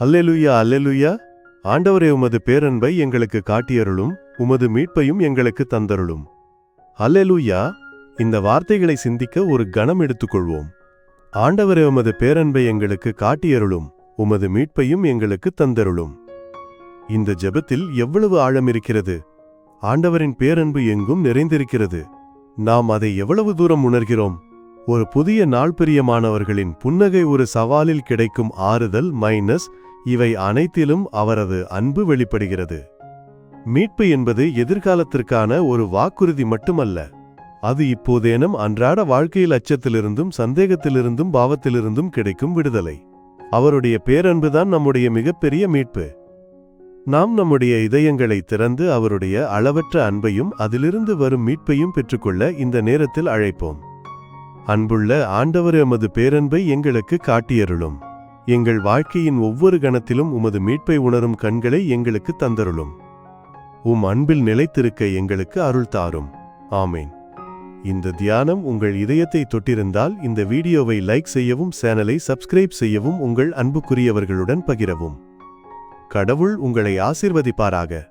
Alleluia alleluia. ஆண்டவரே உமது பேரன்பை எங்களுக்கு காட்டியருளும் உமது மீட்பையும் எங்களுக்கு தந்தருளும். அல்லெலுயா. இந்த வார்த்தைகளை சிந்திக்க ஒரு கணம் எடுத்துக்கொள்வோம். ஆண்டவரே உமது பேரன்பை எங்களுக்கு காட்டியருளும் உமது மீட்பையும் எங்களுக்கு தந்தருளும். இந்த ஜெபத்தில் எவ்வளவு ஆழம் இருக்கிறது ஆண்டவரின் பேரன்பு எங்கும் நிறைந்திருக்கிறது. நாம் அதை எவ்வளவு தூரம் உணர்கிறோம். ஒரு புதிய நாள் பிரியமானவர்களின் புன்னகை ஒரு சவாலில் கிடைக்கும் ஆறுதல் மைனஸ் இவை அனைத்திலும் அவரது அன்பு வெளிப்படுகிறது. மீட்பு என்பது எதிர்காலத்திற்கான ஒரு வாக்குறுதி மட்டுமல்ல. அது இப்போதேனும் அன்றாட வாழ்க்கையில் அச்சத்திலிருந்தும் சந்தேகத்திலிருந்தும் பாவத்திலிருந்தும் கிடைக்கும் விடுதலை. அவருடைய பேரன்புதான் நம்முடைய மிகப்பெரிய மீட்பு. நாம் நம்முடைய இதயங்களை திறந்து அவருடைய அளவற்ற அன்பையும் அதிலிருந்து வரும் மீட்பையும் பெற்றுக்கொள்ள இந்த நேரத்தில் அழைப்போம். அன்புள்ள ஆண்டவர் எமது பேரன்பை எங்களுக்கு காட்டியருளும். எங்கள் வாழ்க்கையின் ஒவ்வொரு கணத்திலும் உமது மீட்பை உணரும் கண்களை எங்களுக்கு தந்தருளும். உம் அன்பில் நிலைத்திருக்க எங்களுக்கு அருள் தாரும். ஆமேன். இந்த தியானம் உங்கள் இதயத்தை தொட்டிருந்தால் இந்த வீடியோவை லைக் செய்யவும் சேனலை சப்ஸ்கிரைப் செய்யவும் உங்கள் அன்புக்குரியவர்களுடன் பகிரவும். கடவுள் உங்களை ஆசிர்வதிப்பாராக.